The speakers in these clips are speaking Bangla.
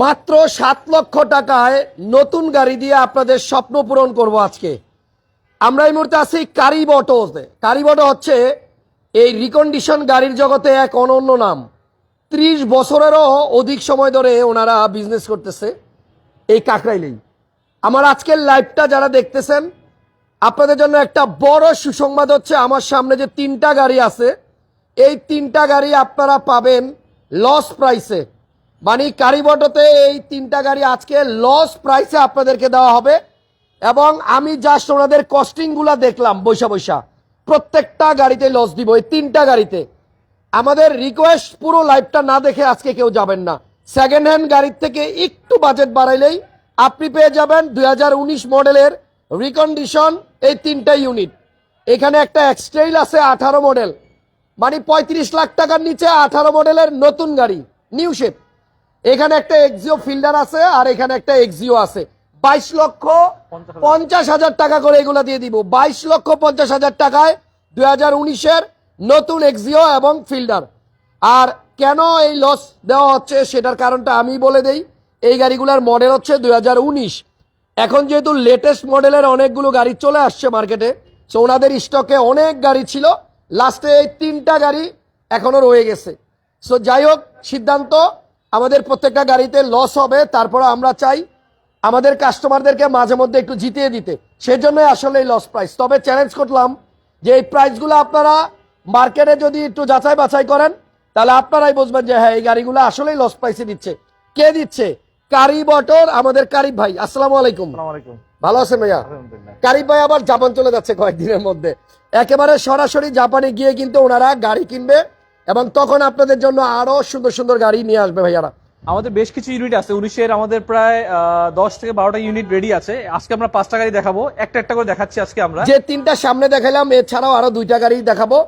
মাত্র সাত লক্ষ টাকায় নতুন গাড়ি দিয়ে আপনাদের স্বপ্ন পূরণ করব আজকে। আমরা এই মুহূর্তে আছি কারি অটোতে কারি অটো হচ্ছে এই রিকন্ডিশন গাড়ির জগতে এক অনন্য নাম। ত্রিশ বছরেরও অধিক সময় ধরে ওনারা বিজনেস করতেছে এই কাকরাইলেই। আমার আজকের লাইভটা যারা দেখতেছেন, আপনাদের জন্য একটা বড় সুসংবাদ হচ্ছে আমার সামনে যে তিনটা গাড়ি আছে। এই তিনটা গাড়ি আপনারা পাবেন লস প্রাইসে মানে কারিবটতে এই তিনটা গাড়ি আজকে লস প্রাইসে আপনাদেরকে দেওয়া হবে। এবং আমি জাস্ট ওনাদের কস্টিংগুলা দেখলাম, বৈশা বৈশা। প্রত্যেকটা গাড়িতে লস দিব, এই তিনটা গাড়িতে। আমাদের রিকোয়েস্ট পুরো লাইভটা না দেখে আজকে কেউ যাবেন না। সেকেন্ড হ্যান্ড গাড়ির থেকে একটু বাজেট বাড়াইলেই আপনি পেয়ে যাবেন দুই হাজার উনিশ মডেলের রিকন্ডিশন এই তিনটা ইউনিট এখানে একটা এক্সট্রেইল আছে, আঠারো মডেল মানে পঁয়ত্রিশ লাখ টাকার নিচে আঠারো মডেলের নতুন গাড়ি নিউ শেপ এখানে একটা এক্সিও ফিল্ডার আছে আর এখানে একটা এক্সিও আছে। বাইশ লক্ষ পঞ্চাশ হাজার। টাকা করে এগুলা দিয়ে দিব। বাইশ লক্ষ পঞ্চাশ হাজার টাকায় দুই হাজার উনিশের নতুন এক্সিও এবং ফিল্ডার আর কেন এই লস দেওয়া হচ্ছে সেটার কারণটা আমি বলে দেই। এই গাড়িগুলোর মডেল হচ্ছে দুই হাজার উনিশ। এখন যেহেতু লেটেস্ট মডেলের অনেকগুলো গাড়ি চলে আসছে মার্কেটে সো ওনাদের স্টকে অনেক গাড়ি ছিল। লাস্টে এই তিনটা গাড়ি এখনও রয়ে গেছে। সো যাই হোক সিদ্ধান্ত আমাদের প্রত্যেকটা গাড়িতে লস হবে তারপরে আমরা চাই আমাদের কাস্টমারদেরকে মাঝে মধ্যে একটু জিতিয়ে দিতে। সেজন্য আসলে এই লস প্রাইস তবে চ্যালেঞ্জ করলাম যে এই প্রাইসগুলো আপনারা মার্কেটে যদি একটু যাচাই বাছাই করেন তাহলে আপনারাই বুঝবেন যে হ্যাঁ এই গাড়িগুলো আসলেই লস প্রাইসে দিচ্ছে। কে দিচ্ছে? কারি বটর আমাদের কারিব ভাই। আসসালামু আলাইকুম। ভালো আছেন ভাইয়া? কারিব ভাই আবার জাপান চলে যাচ্ছে কয়েকদিনের মধ্যে। একেবারে সরাসরি জাপানে গিয়ে কিন্তু ওনারা গাড়ি কিনবে। এবং তখন আপনাদের জন্য আরও সুন্দর সুন্দর গাড়ি নিয়ে আসবে ভাইয়ারা। আমাদের বেশ কিছু ইউনিট আছে উনিশের আমাদের প্রায় দশ থেকে বারোটা ইউনিট রেডি আছে। আজকে আমরা পাঁচটা গাড়ি দেখাবো একটা একটা করে দেখাচ্ছি আজকে আমরা। যে তিনটা সামনে দেখালাম এছাড়াও আরও দুইটা গাড়ি দেখাবো।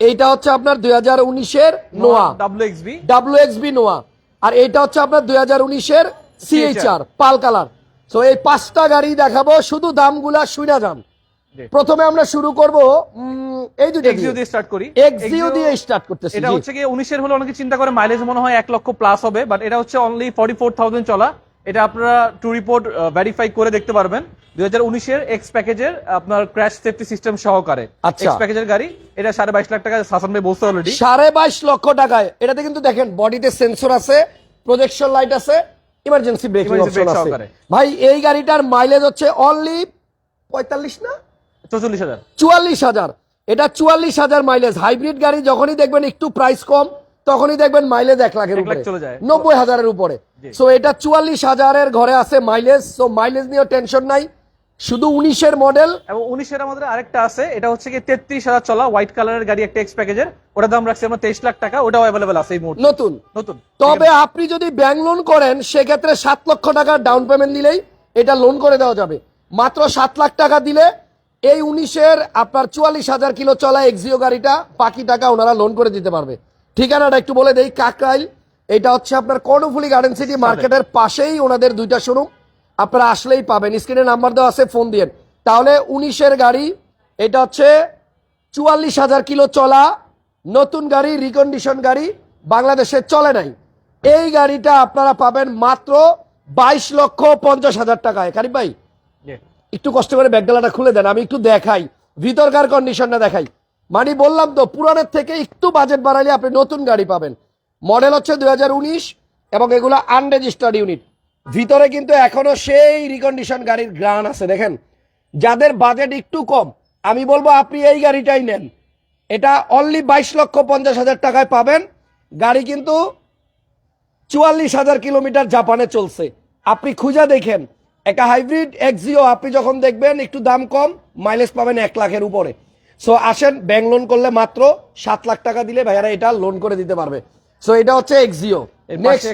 এইটা হচ্ছে আপনার দুই হাজার উনিশের Noah W XB W XB নোয়া। আর এইটা হচ্ছে আপনার দুই হাজার উনিশের সিএইচআর পাল কালার। তো এই পাঁচটা গাড়ি দেখাবো শুধু দামগুলা শুনে যান। প্রথমে আমরা শুরু করব এই দুটো এক্সিও দিয়ে। স্টার্ট করি। এক্সিও দিয়ে স্টার্ট করতেছি এটা। হচ্ছে কি উনিশের হলে অনেকে চিন্তা করে মাইলেজ মনে হয় এক লক্ষ প্লাস হবে বাট এটা হচ্ছে অনলি ফর্টি ফোর থাউজেন্ড চলা। এটা আপনারা টু রিপোর্ট ভেরিফাই করে দেখতে পারবেন। দুই হাজার উনিশের এক্স প্যাকেজের আপনার ক্র্যাশ সেফটি সিস্টেম সহকারে। আচ্ছা। এক্স প্যাকেজের গাড়ি এটা সাড়ে বাইশ লাখ টাকা হাসান ভাই বলছে অলরেডি সাড়ে বাইশ লক্ষ টাকায় এটাতে কিন্তু দেখেন বডিতে সেন্সর আছে প্রজেকশন লাইট আছে ইমার্জেন্সি ব্রেকিং অপশন আছে। ভাই এই গাড়িটার মাইলেজ হচ্ছে অনলি পঁয়তাল্লিশ না? হাজার। চুয়াল্লিশ হাজার। এটা চুয়াল্লিশ হাজার মাইলেজ হাইব্রিড গাড়ি যখনই দেখবেন একটু প্রাইস কম তখনই দেখবেন মাইলেজ এক লাখের উপরে। চলে যায়। নব্বই হাজারের উপরে। সো এটা চুয়াল্লিশ হাজারের ঘরে আছে মাইলেজ সো মাইলেজ নিয়েও টেনশন নাই। শুধু উনিশের মডেল এবং উনিশের আমাদের আরেকটা আছে। এটা হচ্ছে কি তেত্রিশ হাজার চলা হোয়াইট কালারের গাড়ি একটা এক্স প্যাকেজের ওটার দাম রাখছি আমরা তেইশ লাখ টাকা। ওটাও অ্যাভেলেবেল আছে এই মুহূর্তে। নতুন। নতুন। তবে আপনি যদি ব্যাংক লোন করেন সেক্ষেত্রে সাত লক্ষ টাকার ডাউন পেমেন্ট দিলেই এটা লোন করে দেওয়া যাবে। মাত্র সাত লাখ টাকা দিলে এই উনিশের আপনার চুয়াল্লিশ হাজার কিলো চলা এক্সিও গাড়িটা বাকি টাকা ওনারা লোন করে দিতে পারবে। ঠিকানাটা একটু বলে দেই কাকরাইল। এটা হচ্ছে আপনার কর্ণফুলি গার্ডেন সিটি মার্কেটের পাশেই ওনাদের দুইটা শোরুম আপনারা আসলেই পাবেন। স্ক্রিনে নাম্বার দেওয়া আছে ফোন দিয়ে তাহলে উনিশের গাড়ি এটা হচ্ছে চুয়াল্লিশ হাজার কিলো চলা নতুন গাড়ি রিকন্ডিশন গাড়ি বাংলাদেশে চলে নাই। এই গাড়িটা আপনারা পাবেন মাত্র বাইশ লক্ষ পঞ্চাশ হাজার টাকায়। কারিম ভাই। একটু কষ্ট করে ব্যাগডালাটা খুলে দেন, আমি একটু দেখাই। ভিতরকার কন্ডিশনটা দেখাই? মানে বললাম তো, পুরানের থেকে একটু বাজেট বাড়ালে আপনি নতুন গাড়ি পাবেন। মডেল হচ্ছে দু হাজার উনিশ এবং এগুলো আনরেজিস্টার্ড ইউনিট ভিতরে কিন্তু এখনও সেই রিকন্ডিশন গাড়ির গ্রান আছে, দেখেন। যাদের বাজেট একটু কম, আমি বলব আপনি এই গাড়িটাই নেন। এটা অনলি বাইশ লক্ষ পঞ্চাশ হাজার টাকায় পাবেন। গাড়ি কিন্তু চুয়াল্লিশ হাজার কিলোমিটার জাপানে চলছে। আপনি খুঁজে দেখেন একটা হাইব্রিড এক্সিও আপনি যখন দেখবেন একটু দাম কম মাইলেজ পাবেন এক লাখের উপরে। সো আসেন ব্যাংক লোন করলে মাত্র সাত লাখ টাকা দিলে ভাইয়ারা এটা লোন করে দিতে পারবে। সো এটা হচ্ছে এক্সিও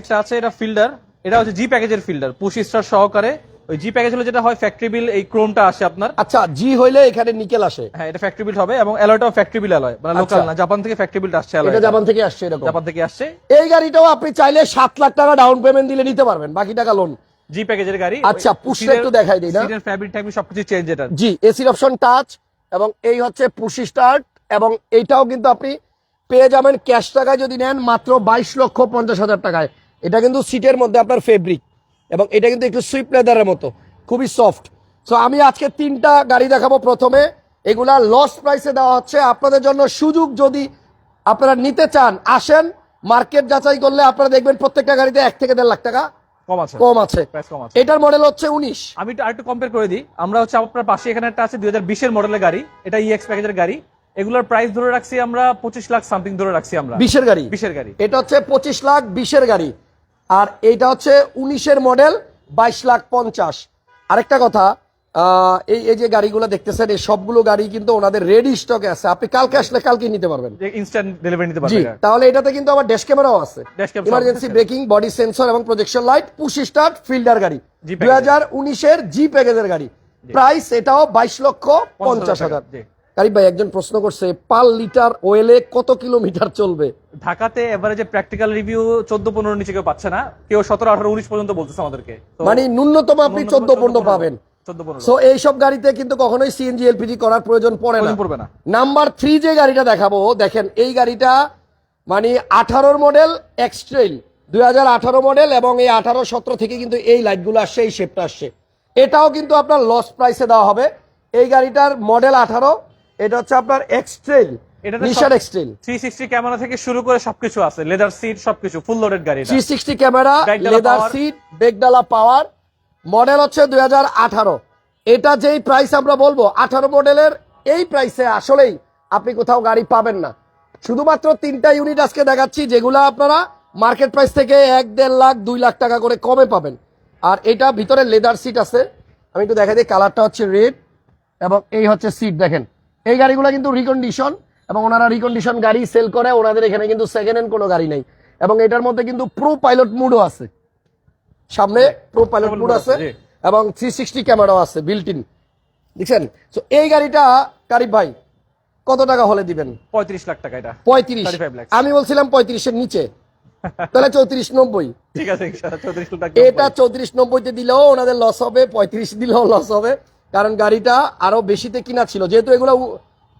একটা আছে এটা ফিল্ডার এটা হচ্ছে জি প্যাকেজের ফিল্ডার পুশ স্টার সহকারে। ওই জি প্যাকেজ হলে যেটা হয় ফ্যাক্টরি বিল এই ক্রোমটা আসে আপনার। আচ্ছা জি হইলে এখানে নিকেল আসে। হ্যাঁ এটা ফ্যাক্টরি বিল হবে এবং অ্যালয়টাও ফ্যাক্টরি বিল অ্যালয় মানে লোকাল আচ্ছা। না জাপান থেকে ফ্যাক্টরি বিলটা আসছে অ্যালয় এটা জাপান থেকে আসছে এরকম। জাপান থেকে আসছে। এই গাড়িটাও আপনি চাইলে সাত লাখ টাকা ডাউন পেমেন্ট দিলে নিতে পারবেন বাকি টাকা লোন জি প্যাকেজের গাড়ি আচ্ছা, পুশটা একটু দেখাই দিই না? সিটের ফ্যাব্রিক টাইপ সবকিছু চেঞ্জ এটা। জি এসির অপশন টাচ এবং এই হচ্ছে পুশি স্টার্ট এবং এইটাও কিন্তু আপনি পেয়ে যাবেন ক্যাশ টাকায় যদি নেন মাত্র বাইশ লক্ষ পঞ্চাশ হাজার টাকায়। এটা কিন্তু সিটের মধ্যে আপনার ফেব্রিক এবং এটা কিন্তু একটু সুইপ লেদারের মতো খুবই সফট সো আমি আজকে তিনটা গাড়ি দেখাবো প্রথমে এগুলা লস প্রাইসে দেওয়া হচ্ছে। আপনাদের জন্য সুযোগ যদি আপনারা নিতে চান আসেন মার্কেট যাচাই করলে আপনারা দেখবেন প্রত্যেকটা গাড়িতে এক থেকে দেড় লাখ টাকা কম আছে। কম আছে। এটার মডেল হচ্ছে উনিশ। আমি আরেকটু কম্পেয়ার করে দিই। আমরা হচ্ছে আপনার পাশে এখানে একটা আছে দুই হাজার বিশের মডেলের গাড়ি। এটা ইএক্স প্যাকেজের গাড়ি। এগুলোর প্রাইস ধরে রাখছি আমরা পঁচিশ লাখ সামথিং ধরে রাখছি আমরা। বিশের গাড়ি? বিশের গাড়ি। এটা হচ্ছে পঁচিশ লাখ বিশের গাড়ি। আর এটা হচ্ছে উনিশের মডেল বাইশ লাখ পঞ্চাশ। আরেকটা কথা এই এই যে গাড়িগুলো দেখতেছেন এই সবগুলো গাড়ি কিন্তু ওনাদের রেডি স্টকে আছে। আপনি কালকে আসলে কালকে নিতে পারবেন। ইনস্ট্যান্ট ডেলিভারি নিতে জি পারবে তাহলে এটাতে কিন্তু আবার ড্যাশ ক্যামেরাও আছে। ইমার্জেন্সি ব্রেকিং বডি সেন্সর এবং projection light push start Fielder গাড়ি। দুই হাজার উনিশের জি প্যাকেজের গাড়ি। প্রাইস এটাও বাইশ লক্ষ পঞ্চাশ হাজার জি। কারিম ভাই একজন প্রশ্ন করছে পার লিটার ওয়েলে কত কিলোমিটার চলবে? ঢাকাতে এভারেজে প্র্যাকটিক্যাল রিভিউ চোদ্দ পনেরো নিচে কেউ পাচ্ছে না। কেউ সতেরো আঠারো উনিশ পর্যন্ত বলতেছে আমাদেরকে। মানে ন্যূনতম আপনি চোদ্দ পনেরো। পাবেন। সো এইসব গাড়িতে কিন্তু কখনোই সিএনজি এলপিজি করার প্রয়োজন পড়ে না পড়বে না। নাম্বার থ্রি যে গাড়িটা দেখাবো দেখেন এই গাড়িটা মানে আঠারোর মডেল এক্সট্রেল দুই হাজার আঠারো মডেল এবং এই আঠারো সতেরো থেকে কিন্তু এই লাইটগুলো আসছে এই শেপটা আসছে এটাও কিন্তু আপনার লস প্রাইসে দেওয়া হবে এই গাড়িটার মডেল আঠারো এটা হচ্ছে আপনার X Trail Nissan X Trail three sixty camera থেকে শুরু করে সবকিছু আছে লেদার সিট সবকিছু ফুল লোডেড গাড়ি এটা। Three sixty camera leather. Seat বেগডালা power model হচ্ছে দুই হাজার আঠারো। এটা যেই প্রাইস আমরা বলব, আঠারো মডেলের এই প্রাইসে আসলেই আপনি কোথাও গাড়ি পাবেন না। শুধুমাত্র তিনটা ইউনিট আজকে দেখাচ্ছি, যেগুলো আপনারা মার্কেট প্রাইস থেকে এক, দেড় লাখ, দুই লাখ টাকা করে কমে পাবেন। আর এটা ভিতরে লেদার সিট আছে। আমি একটু দেখা দিই কালারটা হচ্ছে রেড এবং এই হচ্ছে সিট দেখেন। এই গাড়িগুলো কিন্তু রিকন্ডিশন এবং ওনারা রিকন্ডিশন গাড়ি সেল করে, ওনাদের এখানে কিন্তু সেকেন্ড হ্যান্ড কোনো গাড়ি নেই। এবং এটার মধ্যে কিন্তু প্রো পাইলট মুডও আছে। সামনে প্রো পাইলট মুড আছে এবং থ্রি সিক্সটি ক্যামেরাও আছে বিল্ট ইন দেখছেন? তো এই গাড়িটা কারিব ভাই কত টাকা হলে দিবেন? পঁয়ত্রিশ লাখ টাকা এটা। পঁয়ত্রিশ। আমি বলছিলাম পঁয়ত্রিশের নিচে। তাহলে চৌত্রিশ নব্বই। ঠিক আছে এটা চৌত্রিশ নব্বইতে দিলেও ওনাদের লস হবে পঁয়ত্রিশ দিলেও লস হবে। কারণ গাড়িটা আরও বেশিতে কিনা ছিল। যেহেতু এগুলো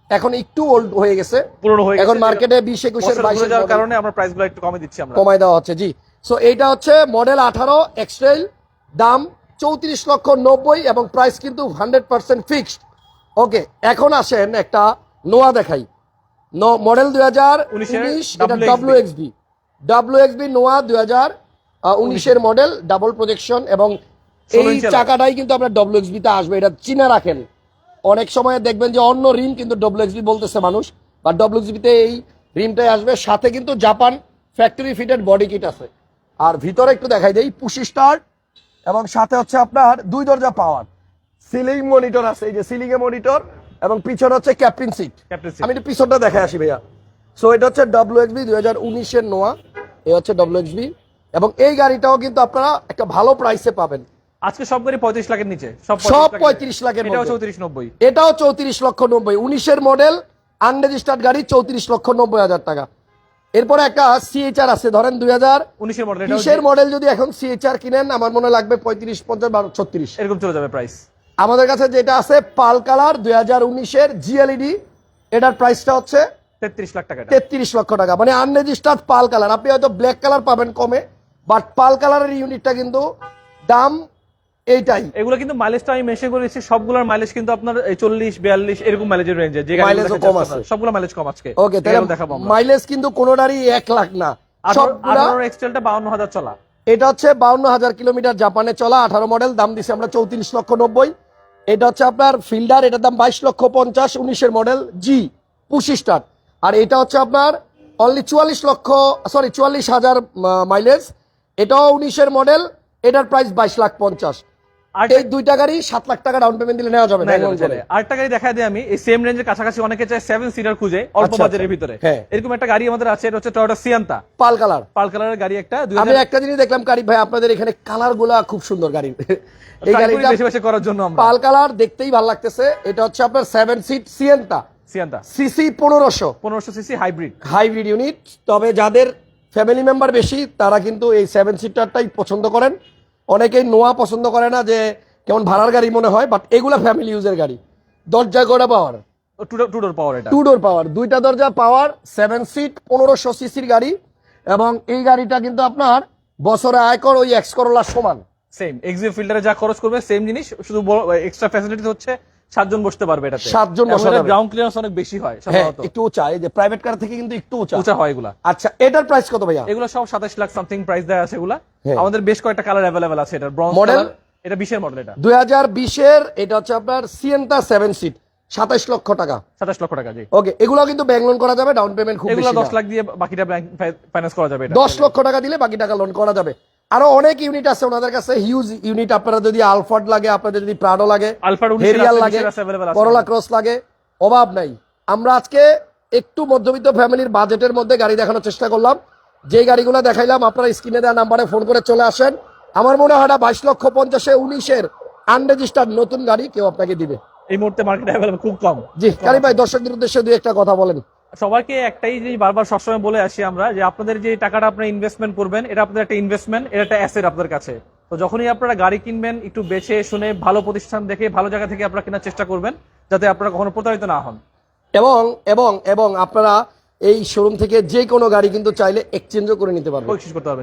এখন একটু ওল্ড হয়ে গেছে। পুরনো হয়ে এখন মার্কেটে বিশ একুশের বাইশের কারণে আমরা একটু কমে দিচ্ছি আমরা। কমাই দেওয়া হচ্ছে জি। সো এইটা হচ্ছে মডেল আঠারো এক্সট্রেল দাম চৌত্রিশ লক্ষ নব্বই এবং প্রাইস কিন্তু হান্ড্রেড পার্সেন্ট ফিক্সড ওকে এখন আসেন একটা নোয়া দেখাই। মডেল দুই হাজার উনিশ এটা ডাব্লিউ এক্সবি ডাব্লিউ এক্সবি নোয়া দুই হাজার উনিশের মডেল ডাবল প্রজেকশন এবং এই 16 চাকাটাই কিন্তু আপনার ডাব্লিউ এক্সবি তে আসবে এটা চিনে রাখেন। অনেক সময় দেখবেন যে অন্য রিম কিন্তু ডাব্লিউ এক্সবি বলতেছে মানুষ বা ডাব্লিউ তে এই রিমটাই আসবে। সাথে কিন্তু Japan factory fitted body kit আছে। আর ভিতরে একটু দেখাই দেই পুশি স্টার্ট এবং সাথে হচ্ছে আপনার দুই দরজা পাওয়ার। সিলিং মনিটর আছে এই যে সিলিং এ মনিটর এবং পিছনে হচ্ছে ক্যাপ্টেন সিট। আমি একটু পিছনটা দেখে আসি ভাইয়া। সো এটা হচ্ছে ডাব্লিউ এক্সবি দুই হাজার উনিশের নোয়া এই হচ্ছে ডাব্লিউ এক্সবি এবং এই গাড়িটাও কিন্তু আপনারা একটা ভালো প্রাইসে পাবেন। আজকে সব গাড়ি পঁয়ত্রিশ লাখের নিচে। সব সব 35 পঁয়ত্রিশ লাখের এটাও চৌত্রিশ নব্বই। এটাও চৌত্রিশ লক্ষ নব্বই। উনিশের মডেল আনরেজিস্টার্ড গাড়ি চৌত্রিশ লক্ষ নব্বই হাজার টাকা। এরপরে একটা সিএইচআর আছে ধরেন দুই হাজার উনিশের মডেল বিশের মডেল যদি এখন সিএইচআর কিনেন আমার মনে লাগবে পঁয়ত্রিশ পঞ্চাশ বারো ছত্রিশ। এরকম চলে যাবে প্রাইস আমাদের কাছে যেটা আছে পাল কালার দুই হাজার উনিশের জিএলইডি এটার প্রাইসটা হচ্ছে তেত্রিশ লাখ টাকা তেত্রিশ লক্ষ টাকা মানে আনরেজিস্টার্ড পাল কালার। আপনি হয়তো ব্ল্যাক কালার পাবেন কমে বাট পাল কালারের ইউনিটটা কিন্তু দাম এইটাই। এগুলো কিন্তু মাইলেজটা আমি মেনশন করেছি সবগুলোর মাইলেজ কিন্তু আপনার চল্লিশ বিয়াল্লিশ এরকম মাইলেজের রেঞ্জে যে ও কম আছে। সবগুলো মাইলেজ কম আজকে। ওকে তাহলে দেখাবো আমরা। মাইলেজ কিন্তু কোনোটারই এক লাখ না। সবগুলা আঠারো এক্সটেলটা বাউন্ন হাজার চলা। এটা হচ্ছে বাউন্ন হাজার কিলোমিটার জাপানে চলা আঠারো মডেল দাম দিছে আমরা চৌত্রিশ লক্ষ নব্বই। এটা হচ্ছে আপনার ফিল্ডার এটার দাম বাইশ লক্ষ পঞ্চাশ উনিশের মডেল জি পুশি স্টার আর এটা হচ্ছে আপনার অনলি চুয়াল্লিশ লক্ষ সরি চুয়াল্লিশ হাজার মাইলেজ এটাও উনিশের মডেল এটার প্রাইস বাইশ লাখ পঞ্চাশ। আর এই দুইটা গাড়ি সাত লাখ টাকা ডাউন পেমেন্ট দিলে নেওয়া যাবে। আরেকটা গাড়ি দেখা দিই আমি এই সেম রেঞ্জের কাছাকাছি অনেকে চায় সেভেন সিটার খুঁজে অল্প আচ্ছা, বাজারের আচ্ছা। ভিতরে। হ্যাঁ। এরকম একটা গাড়ি আমাদের আছে এটা হচ্ছে Toyota Sienta pearl colour. Pearl কালারের গাড়ি একটা আমি একটা জিনিস দেখলাম কারি ভাই আপনাদের এখানে কালারগুলা খুব সুন্দর গাড়ি। এই গাড়িটা বেশি বেশি করার জন্য আমরা। পাল কালার দেখতেই ভালো লাগতেছে। এটা হচ্ছে আপনার seven seat Sienta Sienta CC পনেরোশো। পনেরোশো সিসি হাইব্রিড হাইব্রিড ইউনিট তবে যাদের ফ্যামিলি মেম্বার বেশি তারা কিন্তু এই সেভেন সিটারটাই পছন্দ করেন। অনেকেই নোয়া পছন্দ করে না যে কেমন ভাড়ার গাড়ি মনে হয় বাট এগুলা ফ্যামিলি ইউজের গাড়ি। দরজা গোড়া পাওয়ার টুডোর পাওয়ার এটা। টুডোর পাওয়ার দুইটা দরজা পাওয়ার সেভেন সিট পনেরোশো সিসির গাড়ি এবং এই গাড়িটা কিন্তু আপনার বছরে আয়কর ওই এক্স করলার সমান। সেম এক্সিও ফিল্টারে যা খরচ করবে সেম জিনিস শুধু এক্সট্রা ফ্যাসিলিটি হচ্ছে সাতজন বসতে পারবে এটাতে। সাতজন বসা গ্রাউন্ড ক্লিয়ারেন্স অনেক বেশি হয় হ্যাঁ সাধারণত। একটু উঁচা এই যে প্রাইভেট কার থেকে কিন্তু একটু উঁচা। উঁচা হয় এগুলা। আচ্ছা এটার প্রাইস কত ভাইয়া? এগুলো সব সাতাশ লাখ সামথিং প্রাইস আছে এগুলা। হ্যাঁ। আমাদের বেশ কয়েকটা কালার আছে এটা ব্রঞ্জ? কালার এটা বিশের মডেল এটা। দুই হাজার বিশের এটা হচ্ছে আপনার সেভেন সিট সাতাইশ লক্ষ টাকা। সাতাশ লক্ষ টাকা জি। ওকে এগুলো কিন্তু ব্যাংক লোন করা যাবে ডাউন পেমেন্ট খুব এগুলো দশ লাখ দিয়ে বাকিটা ব্যাংক ফাইন্যান্স করা যাবে এটা। দশ লক্ষ টাকা দিলে বাকি টাকা লোন করা যাবে। আরও অনেক ইউনিট আছে ওনাদের কাছে হিউজ ইউনিট আপনারা যদি আলফার্ড লাগে আপনাদের যদি প্রাডো লাগে হেরিয়াল লাগে করোলা ক্রস লাগে অভাব নাই। আমরা আজকে একটু মধ্যবিত্ত ফ্যামিলির বাজেটের মধ্যে গাড়ি দেখানোর চেষ্টা করলাম। যে গাড়িগুলো দেখাইলাম আপনারা স্ক্রিনে দেওয়া নাম্বারে ফোন করে চলে আসেন। আমার মনে হয় না বাইশ লক্ষ পঞ্চাশে উনিশের আনরেজিস্টার্ড নতুন গাড়ি কেউ আপনাকে দিবে। এই মুহূর্তে মার্কেটে খুব কম। জি কারি ভাই দর্শকদের উদ্দেশ্যে দুই একটা কথা বলেন। সবাইকে একটাই যে বারবার সবসময় বলে আসি আমরা যে আপনাদের যে টাকাটা আপনারা ইনভেস্টমেন্ট করবেন এটা আপনাদের একটা ইনভেস্টমেন্ট এটা একটা অ্যাসেট আপনাদের কাছে। তো যখনই আপনারা গাড়ি কিনবেন একটু বেছে শুনে ভালো প্রতিষ্ঠান দেখে ভালো জায়গা থেকে আপনারা কেনার চেষ্টা করবেন যাতে আপনারা কখনো প্রতারিত না হন। এবং এবং এবং আপনারা এই শোরুম থেকে যে কোনো গাড়ি কিন্তু চাইলে এক্সচেঞ্জও করে নিতে পারবেন।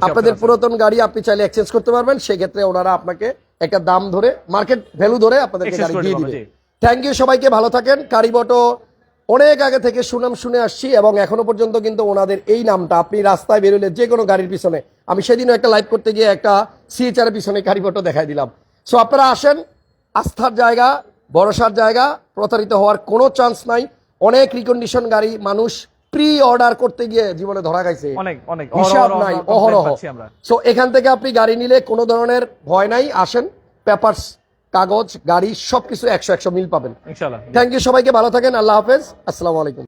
আপনাদের পুরাতন গাড়ি আপনি চাইলে এক্সচেঞ্জ করতে পারবেন সেক্ষেত্রে ওনারা আপনাকে একটা দাম ধরে মার্কেট ভ্যালু ধরে আপনাদেরকে গাড়ি দিয়ে দিবে, দিবে থ্যাংক ইউ সবাইকে ভালো থাকেন। কারিবটো অনেক আগে থেকে সুনাম শুনে আসছি এবং এখনও পর্যন্ত কিন্তু ওনাদের এই নামটা আপনি রাস্তায় বেরোলে যে কোনো গাড়ির পিছনে আমি সেদিনও একটা লাইভ করতে গিয়ে একটা সিএচআর পিছনে কারিবটো দেখাই দিলাম। সো আপনারা আসেন আস্থার জায়গা ভরসার জায়গা প্রতারিত হওয়ার কোনো চান্স নাই। অনেক রিকন্ডিশন গাড়ি মানুষ প্রি অর্ডার করতে গিয়ে জীবনে ধরা গেছে অনেক অনেক। হিসাব নাই অহরহ। সো এখান থেকে আপনি গাড়ি নিলে কোনো ধরনের ভয় নাই আসেন পেপারস কাগজ গাড়ি সবকিছু একশো একশো মিল পাবেন। থ্যাংক ইউ সবাইকে ভালো থাকেন আল্লাহ হাফেজ। আসসালামু আলাইকুম।